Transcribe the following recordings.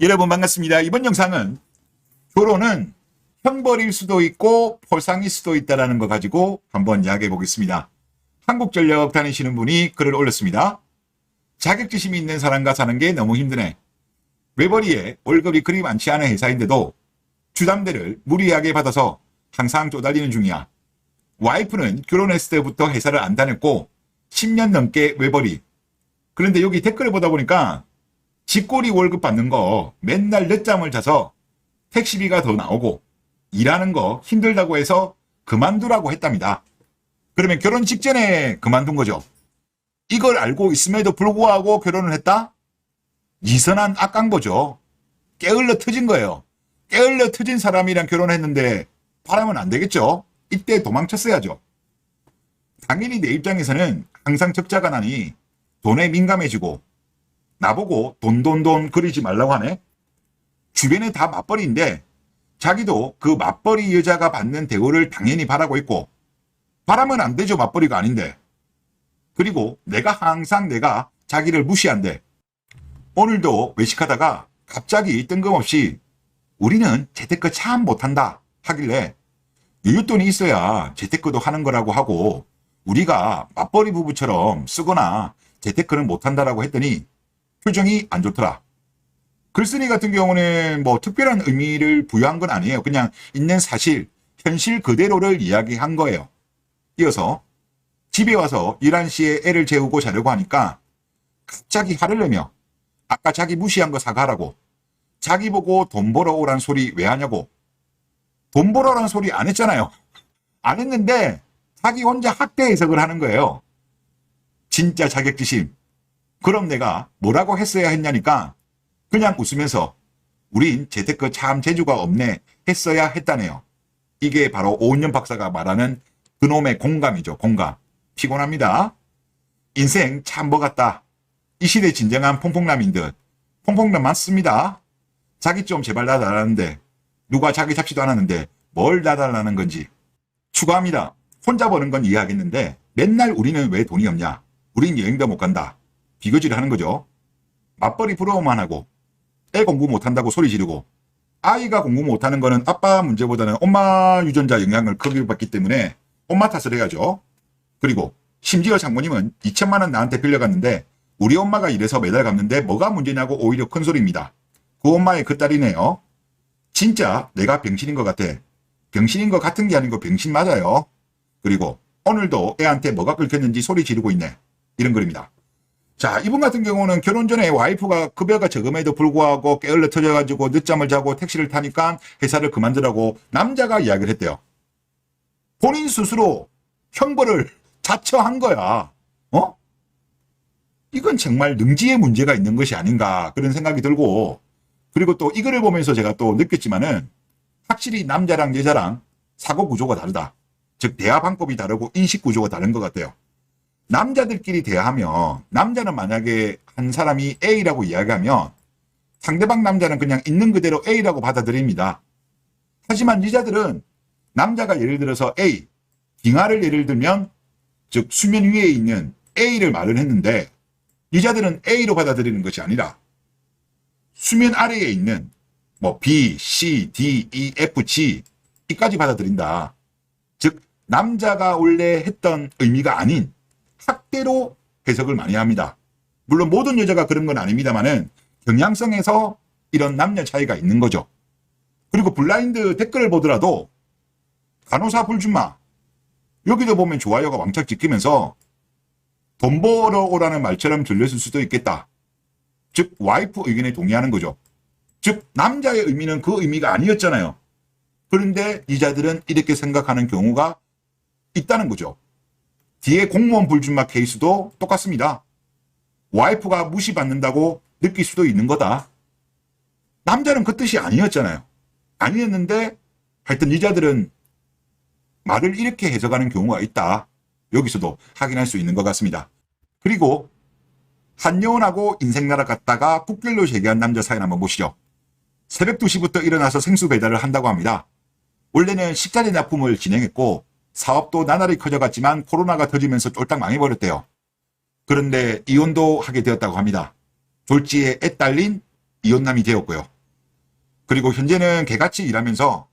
여러분 반갑습니다. 이번 영상은 결혼은 형벌일 수도 있고 포상일 수도 있다는 거 가지고 한번 이야기해 보겠습니다. 한국전력 다니시는 분이 글을 올렸습니다. 자격지심이 있는 사람과 사는 게 너무 힘드네. 외벌이에 월급이 그리 많지 않은 회사인데도 주담대를 무리하게 받아서 항상 쪼달리는 중이야. 와이프는 결혼했을 때부터 회사를 안 다녔고 10년 넘게 외벌이. 그런데 여기 댓글을 보다 보니까 집꼬리 월급 받는 거 맨날 늦잠을 자서 택시비가 더 나오고 일하는 거 힘들다고 해서 그만두라고 했답니다. 그러면 결혼 직전에 그만둔 거죠. 이걸 알고 있음에도 불구하고 결혼을 했다? 이선한 악강보죠. 깨을러 터진 거예요. 깨을러 터진 사람이랑 결혼했는데 바라면 안 되겠죠. 이때 도망쳤어야죠. 당연히 내 입장에서는 항상 적자가 나니 돈에 민감해지고 나보고 돈돈돈 그리지 말라고 하네. 주변에 다 맞벌이인데 자기도 그 맞벌이 여자가 받는 대우를 당연히 바라고 있고 바라면 안 되죠 맞벌이가 아닌데. 그리고 내가 항상 내가 자기를 무시한대. 오늘도 외식하다가 갑자기 뜬금없이 우리는 재테크 참 못한다 하길래 여윳돈이 있어야 재테크도 하는 거라고 하고 우리가 맞벌이 부부처럼 쓰거나 재테크는 못한다라고 했더니 표정이 안 좋더라. 글쓴이 같은 경우는 뭐 특별한 의미를 부여한 건 아니에요. 그냥 있는 사실, 현실 그대로를 이야기한 거예요. 이어서 집에 와서 11시에 애를 재우고 자려고 하니까 갑자기 화를 내며 아까 자기 무시한 거 사과하라고 자기 보고 돈 벌어 오란 소리 왜 하냐고 돈 벌어란 소리 안 했잖아요. 안 했는데 자기 혼자 학대 해석을 하는 거예요. 진짜 자격지심. 그럼 내가 뭐라고 했어야 했냐니까 그냥 웃으면서 우린 재테크 참 재주가 없네 했어야 했다네요. 이게 바로 오은영 박사가 말하는 그놈의 공감이죠. 공감. 피곤합니다. 인생 참 뭐 같다. 이 시대 진정한 퐁퐁남인 듯. 퐁퐁남 맞습니다. 자기 좀 제발 나달라는데 누가 자기 잡지도 않았는데 뭘 나달라는 건지. 추가합니다. 혼자 버는 건 이해하겠는데 맨날 우리는 왜 돈이 없냐. 우린 여행도 못 간다. 비거지를 하는 거죠. 맞벌이 부러워만 하고 애 공부 못한다고 소리 지르고 아이가 공부 못하는 거는 아빠 문제보다는 엄마 유전자 영향을 크게 받기 때문에 엄마 탓을 해야죠. 그리고 심지어 장모님은 2천만 원 나한테 빌려갔는데 우리 엄마가 이래서 매달 갚는데 뭐가 문제냐고 오히려 큰 소리입니다. 그 엄마의 그 딸이네요. 진짜 내가 병신인 것 같아. 병신인 것 같은 게 아니고 병신 맞아요. 그리고 오늘도 애한테 뭐가 긁혔는지 소리 지르고 있네. 이런 글입니다. 자, 이분 같은 경우는 결혼 전에 와이프가 급여가 적음에도 불구하고 깨을러 터져가지고 늦잠을 자고 택시를 타니까 회사를 그만두라고 남자가 이야기를 했대요. 본인 스스로 형벌을 자처한 거야. 어? 이건 정말 능지의 문제가 있는 것이 아닌가 그런 생각이 들고 그리고 또이 글을 보면서 제가 또 느꼈지만은 확실히 남자랑 여자랑 사고 구조가 다르다. 즉 대화 방법이 다르고 인식 구조가 다른 것 같아요. 남자들끼리 대화하면 남자는 만약에 한 사람이 A라고 이야기하면 상대방 남자는 그냥 있는 그대로 A라고 받아들입니다. 하지만 여자들은 남자가 예를 들어서 A, 빙하를 예를 들면 즉 수면 위에 있는 A를 말을 했는데 여자들은 A로 받아들이는 것이 아니라 수면 아래에 있는 뭐 B, C, D, E, F, G 이까지 받아들인다. 즉 남자가 원래 했던 의미가 아닌 학대로 해석을 많이 합니다. 물론 모든 여자가 그런 건 아닙니다만은 경향성에서 이런 남녀 차이가 있는 거죠. 그리고 블라인드 댓글을 보더라도 간호사 불준마 여기도 보면 좋아요가 왕창 찍히면서 돈 벌어 오라는 말처럼 들렸을 수도 있겠다. 즉 와이프 의견에 동의하는 거죠. 즉 남자의 의미는 그 의미가 아니었잖아요. 그런데 이자들은 이렇게 생각하는 경우가 있다는 거죠. 뒤에 공무원 불준마 케이스도 똑같습니다. 와이프가 무시받는다고 느낄 수도 있는 거다. 남자는 그 뜻이 아니었잖아요. 아니었는데 하여튼 여자들은 말을 이렇게 해석하는 경우가 있다. 여기서도 확인할 수 있는 것 같습니다. 그리고 한여원하고 인생 날아갔다가 북길로 재개한 남자 사연 한번 보시죠. 새벽 2시부터 일어나서 생수 배달을 한다고 합니다. 원래는 식자재 납품을 진행했고 사업도 나날이 커져갔지만 코로나가 터지면서 쫄딱 망해버렸대요. 그런데 이혼도 하게 되었다고 합니다. 졸지에 애 딸린 이혼남이 되었고요. 그리고 현재는 개같이 일하면서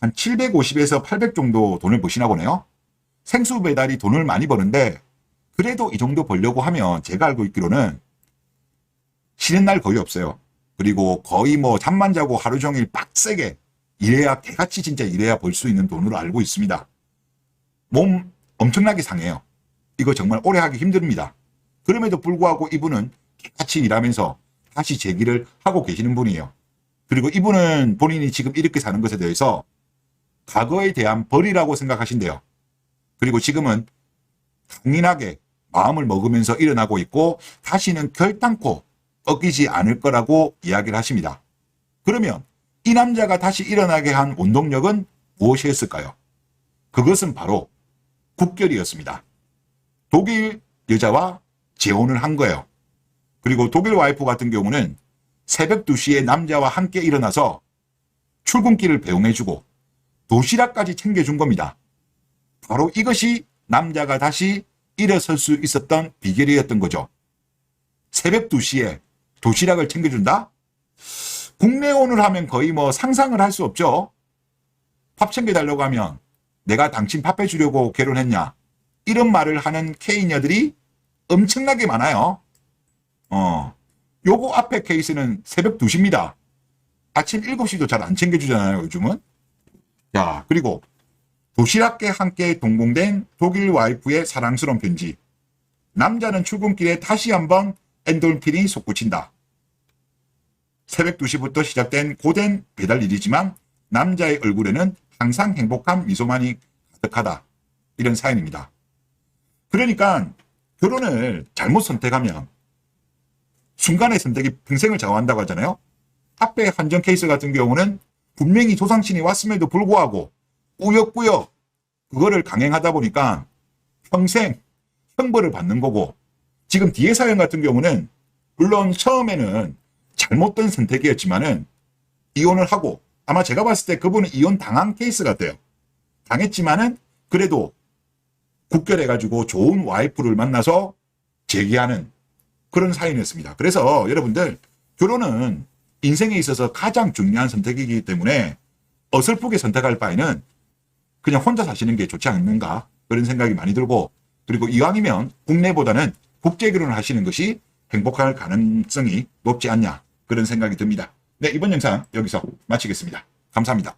한 750에서 800 정도 돈을 버시나 보네요. 생수 배달이 돈을 많이 버는데 그래도 이 정도 벌려고 하면 제가 알고 있기로는 쉬는 날 거의 없어요. 그리고 거의 뭐 잠만 자고 하루 종일 빡세게 일해야 개같이 진짜 일해야 벌 수 있는 돈으로 알고 있습니다. 몸 엄청나게 상해요. 이거 정말 오래 하기 힘듭니다. 그럼에도 불구하고 이분은 개같이 일하면서 다시 재기를 하고 계시는 분이에요. 그리고 이분은 본인이 지금 이렇게 사는 것에 대해서 과거에 대한 벌이라고 생각하신대요. 그리고 지금은 강인하게 마음을 먹으면서 일어나고 있고 다시는 결단코 꺾이지 않을 거라고 이야기를 하십니다. 그러면 이 남자가 다시 일어나게 한 원동력은 무엇이었을까요? 그것은 바로 국결이었습니다. 독일 여자와 재혼을 한 거예요. 그리고 독일 와이프 같은 경우는 새벽 2시에 남자와 함께 일어나서 출근길을 배웅해주고 도시락까지 챙겨준 겁니다. 바로 이것이 남자가 다시 일어설 수 있었던 비결이었던 거죠. 새벽 2시에 도시락을 챙겨준다? 국내혼을 하면 거의 뭐 상상을 할 수 없죠. 밥 챙겨달라고 하면 내가 당신 밥 해주려고 결혼했냐? 이런 말을 하는 케이녀들이 엄청나게 많아요. 어, 요거 앞에 케이스는 새벽 2시입니다. 아침 7시도 잘 안 챙겨주잖아요, 요즘은. 자, 그리고 도시락계 함께 동봉된 독일 와이프의 사랑스러운 편지. 남자는 출근길에 다시 한번 엔돌핀이 솟구친다. 새벽 2시부터 시작된 고된 배달 일이지만 남자의 얼굴에는 항상 행복한 미소만이 가득하다. 이런 사연입니다. 그러니까 결혼을 잘못 선택하면 순간의 선택이 평생을 좌우한다고 하잖아요. 앞에 한정 케이스 같은 경우는 분명히 조상신이 왔음에도 불구하고 꾸역꾸역 그거를 강행하다 보니까 평생 형벌을 받는 거고 지금 뒤에 사연 같은 경우는 물론 처음에는 잘못된 선택이었지만은 이혼을 하고 아마 제가 봤을 때 그분은 이혼 당한 케이스 같아요. 당했지만은 그래도 국결해가지고 좋은 와이프를 만나서 재기하는 그런 사연이었습니다. 그래서 여러분들 결혼은 인생에 있어서 가장 중요한 선택이기 때문에 어설프게 선택할 바에는 그냥 혼자 사시는 게 좋지 않는가 그런 생각이 많이 들고 그리고 이왕이면 국내보다는 국제 결혼을 하시는 것이 행복할 가능성이 높지 않냐 그런 생각이 듭니다. 네 이번 영상 여기서 마치겠습니다. 감사합니다.